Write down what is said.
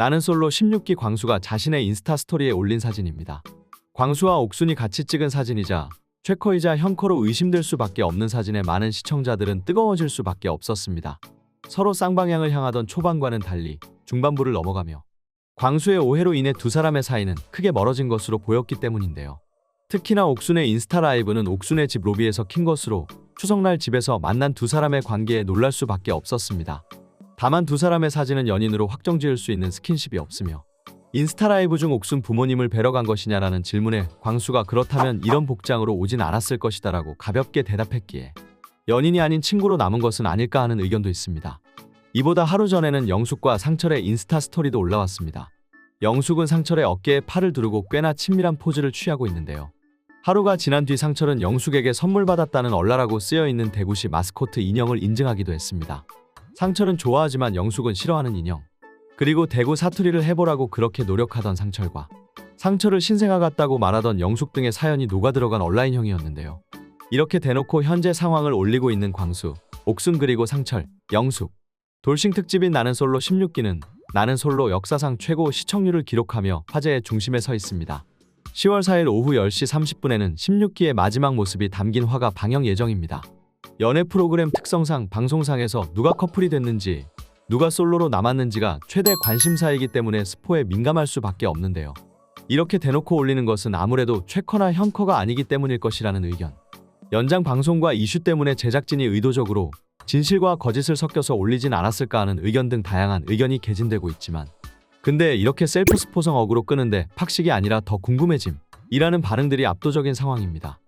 나는 솔로 16기 광수가 자신의 인스타 스토리에 올린 사진입니다. 광수와 옥순이 같이 찍은 사진이자 최커이자 현커로 의심될 수밖에 없는 사진에 많은 시청자들은 뜨거워질 수밖에 없었습니다. 서로 쌍방향을 향하던 초반과는 달리 중반부를 넘어가며 광수의 오해로 인해 두 사람의 사이는 크게 멀어진 것으로 보였기 때문인데요. 특히나 옥순의 인스타 라이브는 옥순의 집 로비에서 킨 것으로 추석날 집에서 만난 두 사람의 관계에 놀랄 수밖에 없었습니다. 다만 두 사람의 사진은 연인으로 확정 지을 수 있는 스킨십이 없으며 인스타 라이브 중 옥순 부모님을 뵈러 간 것이냐라는 질문에 광수가 그렇다면 이런 복장으로 오진 않았을 것이다라고 가볍게 대답했기에 연인이 아닌 친구로 남은 것은 아닐까 하는 의견도 있습니다. 이보다 하루 전에는 영숙과 상철의 인스타 스토리도 올라왔습니다. 영숙은 상철의 어깨에 팔을 두르고 꽤나 친밀한 포즈를 취하고 있는데요. 하루가 지난 뒤 상철은 영숙에게 선물 받았다는 얼라라고 쓰여 있는 대구시 마스코트 인형을 인증하기도 했습니다. 상철은 좋아하지만 영숙은 싫어하는 인형. 그리고 대구 사투리를 해보라고 그렇게 노력하던 상철과 상철을 신생아 같다고 말하던 영숙 등의 사연이 녹아들어간 온라인형이었는데요. 이렇게 대놓고 현재 상황을 올리고 있는 광수, 옥순 그리고 상철, 영숙. 돌싱 특집인 나는 솔로 16기는 나는 솔로 역사상 최고 시청률을 기록하며 화제의 중심에 서 있습니다. 10월 4일 오후 10시 30분에는 16기의 마지막 모습이 담긴 화가 방영 예정입니다. 연애 프로그램 특성상 방송상에서 누가 커플이 됐는지 누가 솔로로 남았는지가 최대 관심사이기 때문에 스포에 민감할 수밖에 없는데요. 이렇게 대놓고 올리는 것은 아무래도 최커나 현커가 아니기 때문일 것이라는 의견. 연장 방송과 이슈 때문에 제작진이 의도적으로 진실과 거짓을 섞여서 올리진 않았을까 하는 의견 등 다양한 의견이 개진되고 있지만 근데 이렇게 셀프 스포성 어그로 끄는데 팍식이 아니라 더 궁금해짐 이라는 반응들이 압도적인 상황입니다.